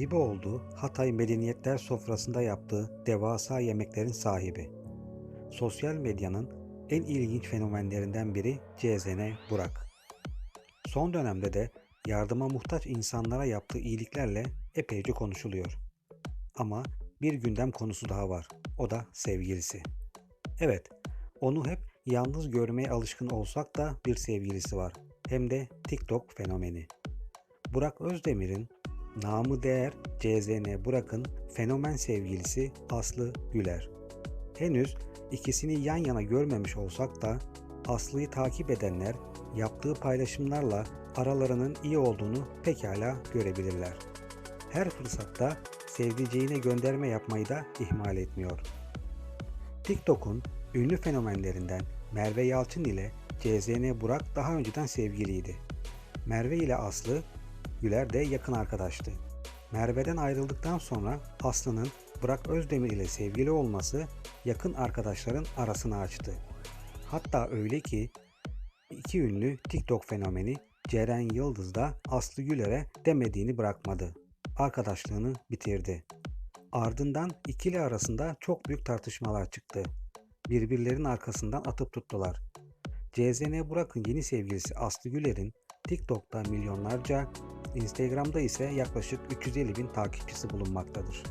Sahibi olduğu Hatay Medeniyetler sofrasında yaptığı devasa yemeklerin sahibi. Sosyal medyanın en ilginç fenomenlerinden biri CZN Burak. Son dönemde de yardıma muhtaç insanlara yaptığı iyiliklerle epeyce konuşuluyor. Ama bir gündem konusu daha var. O da sevgilisi. Evet, onu hep yalnız görmeye alışkın olsak da bir sevgilisi var. Hem de TikTok fenomeni. Burak Özdemir'in namı değer CZN Burak'ın fenomen sevgilisi Aslı Güler. Henüz ikisini yan yana görmemiş olsak da Aslı'yı takip edenler yaptığı paylaşımlarla aralarının iyi olduğunu pekala görebilirler. Her fırsatta sevdiceğine gönderme yapmayı da ihmal etmiyor. TikTok'un ünlü fenomenlerinden Merve Yalçın ile CZN Burak daha önceden sevgiliydi. Merve ile Aslı Güler de yakın arkadaştı. Merve'den ayrıldıktan sonra Aslı'nın Burak Özdemir ile sevgili olması yakın arkadaşların arasını açtı. Hatta öyle ki iki ünlü TikTok fenomeni Ceren Yıldız da Aslı Güler'e demediğini bırakmadı. Arkadaşlığını bitirdi. Ardından ikili arasında çok büyük tartışmalar çıktı. Birbirlerinin arkasından atıp tuttular. CZN Burak'ın yeni sevgilisi Aslı Güler'in TikTok'ta milyonlarca, Instagram'da ise yaklaşık 350 bin takipçisi bulunmaktadır.